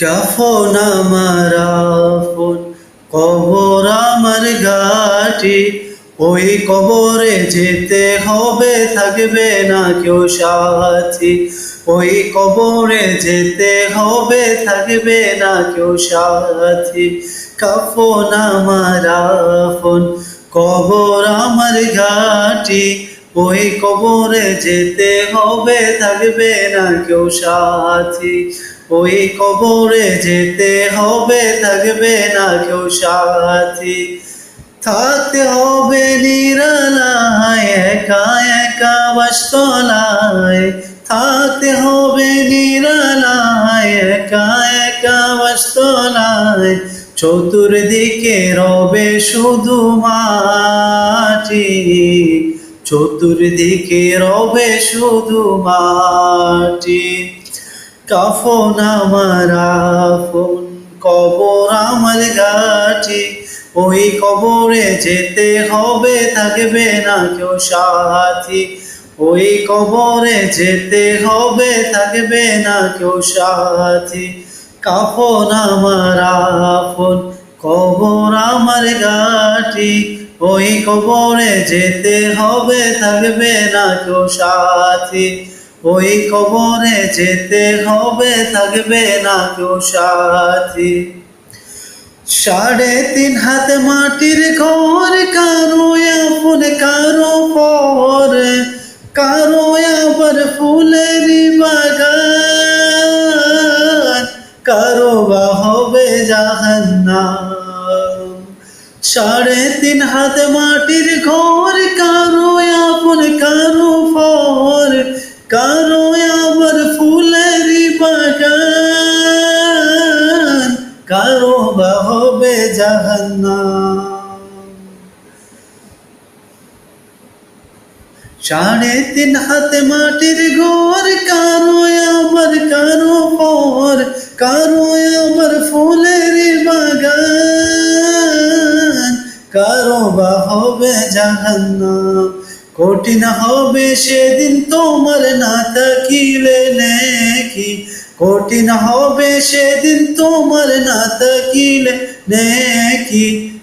কাফন আমার আফন কবর আমার ঘাটি? ওই কবরে যেতে হবে, থাকবে না কেউ সাথী। ওই কবরে যেতে হবে, থাকবে না কেউ সাথী। কাফন আমার আফন কবর আমার ঘাটি? ওই কবরে যেতে হবে, থাকবে না কেউ সাথী। ওই কবরে যেতে হবে, থাকবে না কেউ সাথী। থাকতে হবে নিরালায়, একা একা বাস্তলায়। থাকতে হবে নিরালায়, একা একা বাস্তলায়। চতুর্দিকে রবে শুধু মাটি। চতুর্দিকে রবে শুধু মাটি। কাফন আমার আফন কবর আমার গাটি ওই কবরে যেতে হবে, থাকবে না কেউ সাথী। ওই কবরে যেতে হবে, থাকবে না কেউ সাথী। কাফন আমার আফন কবর আমার গাটি ওই কবরে যেতে হবে, থাকবে না কেউ সাথী। ওই কবরে যেতে হবে, থাকবে না কেউ সাথী। সাড়ে তিন হাত মাটির ঘর, কারও আপন, কারও পর। কারও আবার ফুলের বাগান, কারও বা হবে জাহান্নাম। সাড়ে তিন হাত মাটির ঘর, কারও আপন, কারও পর। সাড়ে তিন হাতে মাটির ঘর কারও আবার কারও পর কারও আবার ফুলের বাগান কারও বা হবে জাহান্নাম কঠিন হবে সেদিন তোমার না থাকিলে নেকি কঠিন হবে সেদিন তোমার না থাকিলে নেকি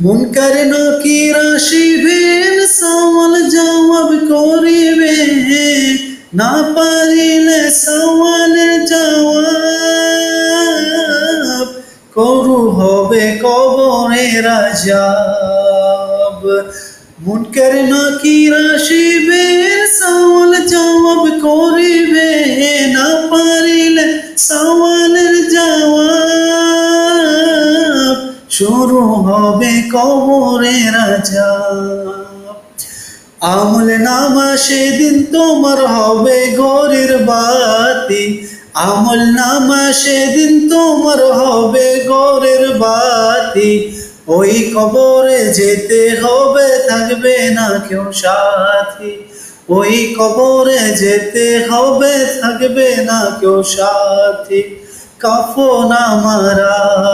মুনকার নকির আসিবেন সওয়াল জবাব করিবে। না পারিলে সওয়ালের জবাব করু হবে কবরে রাজাব। মুনকার নকির আসিবেন সওয়াল জবাব করিবে। না পারিলে সওয়ালের শুরু হবে কবরে রাজা। আমল নামা সেদিন তোমার হবে ঘরের বাতি। আমল নামা সেদিন তোমার হবে ঘরের বাতি। ওই কবরে যেতে হবে, থাকবে না কেউ সাথী। ওই কবরে যেতে হবে, থাকবে না কেউ সাথী। কাফন আমার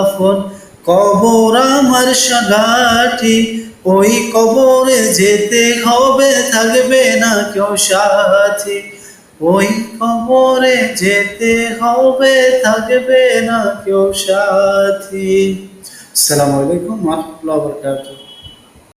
আফন কবর আমার সাঘাটি ওই কবরে যেতে হবে থাকবে না কেউ সাথী। ওই কবরে যেতে হবে থাকবে না কেউ সাথী। আসসালামু আলাইকুম বরকাতুহ।